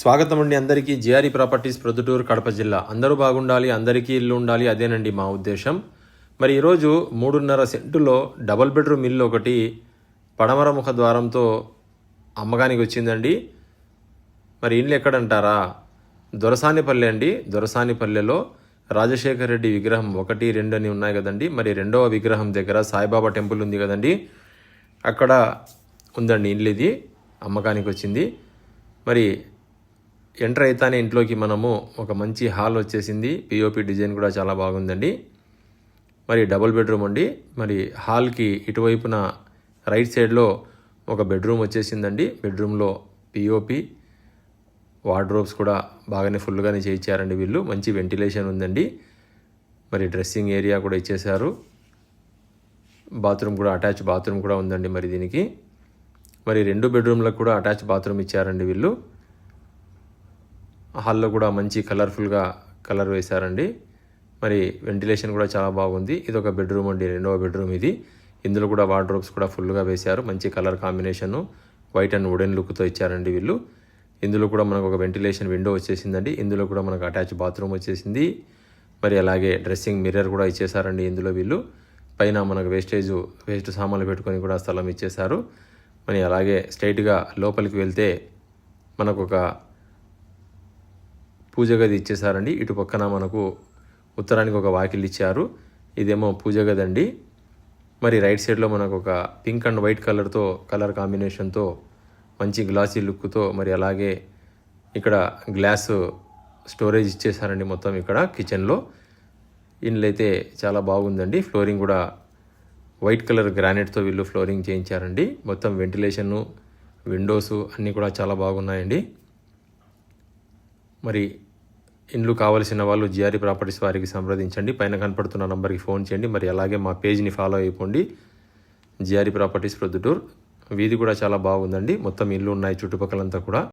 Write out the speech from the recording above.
స్వాగతం అండి అందరికీ. జిఆర్ఈ ప్రాపర్టీస్ ప్రొద్దుటూరు కడప జిల్లా. అందరూ బాగుండాలి అందరికీ ఇల్లు ఉండాలి అదేనండి మా ఉద్దేశం. మరి ఈరోజు మూడున్నర సెంటులో డబల్ బెడ్రూమ్ ఇల్లు ఒకటి పడమర ముఖ ద్వారంతో అమ్మకానికి వచ్చిందండి. మరి ఇల్లు ఎక్కడంటారా? దొరసానిపల్లె అండి. దొరసానిపల్లెలో రాజశేఖర రెడ్డి విగ్రహం ఒకటి రెండు అని ఉన్నాయి కదండి. మరి రెండవ విగ్రహం దగ్గర సాయిబాబా టెంపుల్ ఉంది కదండి. అక్కడ ఉందండి ఇల్లు ఇది. అమ్మకానికి వచ్చింది. మరి ఎంటర్ అయితేనే ఇంట్లోకి మనము ఒక మంచి హాల్ వచ్చేసింది. పిఓపి డిజైన్ కూడా చాలా బాగుందండి. మరి డబుల్ బెడ్రూమ్ అండి. మరి హాల్కి ఇటువైపున రైట్ సైడ్లో ఒక బెడ్రూమ్ వచ్చేసిందండి. బెడ్రూమ్లో పిఓపి వార్డ్రోబ్స్ కూడా బాగానే ఫుల్గానే చేయించారండి వీళ్ళు. మంచి వెంటిలేషన్ ఉందండి. మరి డ్రెస్సింగ్ ఏరియా కూడా ఇచ్చేశారు. బాత్రూమ్ కూడా అటాచ్ బాత్రూమ్ కూడా ఉందండి మరి దీనికి. మరి రెండు బెడ్రూమ్లకు కూడా అటాచ్ బాత్రూమ్ ఇచ్చారండి వీళ్ళు. హాల్లో కూడా మంచి కలర్ఫుల్గా కలర్ వేశారండి. మరి వెంటిలేషన్ కూడా చాలా బాగుంది. ఇది ఒక బెడ్రూమ్ అండి రెండవ బెడ్రూమ్ ఇది. ఇందులో కూడా వార్డ్రోబ్స్ కూడా ఫుల్గా వేశారు. మంచి colour combination white and wooden లుక్తో ఇచ్చారండి వీళ్ళు. ఇందులో కూడా మనకు ఒక వెంటిలేషన్ విండో వచ్చేసిందండి. ఇందులో కూడా మనకు అటాచ్ బాత్రూమ్ వచ్చేసింది. మరి అలాగే డ్రెస్సింగ్ మిర్రర్ కూడా ఇచ్చేసారండి ఇందులో వీళ్ళు. పైన మనకు వేస్టేజ్ వేస్ట్ సామాన్లు పెట్టుకొని కూడా స్థలం ఇచ్చేశారు. మరి అలాగే స్ట్రైట్గా లోపలికి వెళ్తే మనకు ఒక పూజ గది ఇచ్చేసారండి ఇటు పక్కన మనకు ఉత్తరానికి ఒక వాకిల్ ఇచ్చారు. ఇదేమో పూజ గది అండి మరి రైట్ సైడ్లో మనకు ఒక పింక్ అండ్ వైట్ కలర్తో కలర్ కాంబినేషన్తో మంచి గ్లాసీ లుక్తో మరి అలాగే ఇక్కడ గ్లాస్ స్టోరేజ్ ఇచ్చేసారండి మొత్తం ఇక్కడ కిచెన్లో ఇండ్లు అయితే చాలా బాగుందండి. ఫ్లోరింగ్ కూడా వైట్ కలర్ గ్రానైట్తో వీళ్ళు ఫ్లోరింగ్ చేయించారండి. మొత్తం వెంటిలేషను విండోస్ అన్నీ కూడా చాలా బాగున్నాయండి. మరి ఇండ్లు కావలసిన వాళ్ళు జిఆర్ఈ ప్రాపర్టీస్ వారికి సంప్రదించండి. పైన కనపడుతున్న నంబర్కి ఫోన్ చేయండి. మరి అలాగే మా పేజ్ని ఫాలో అయిపోండి. GRE properties Proddatur. వీధి కూడా చాలా బాగుందండి. మొత్తం ఇల్లు ఉన్నాయి చుట్టుపక్కలంతా కూడా.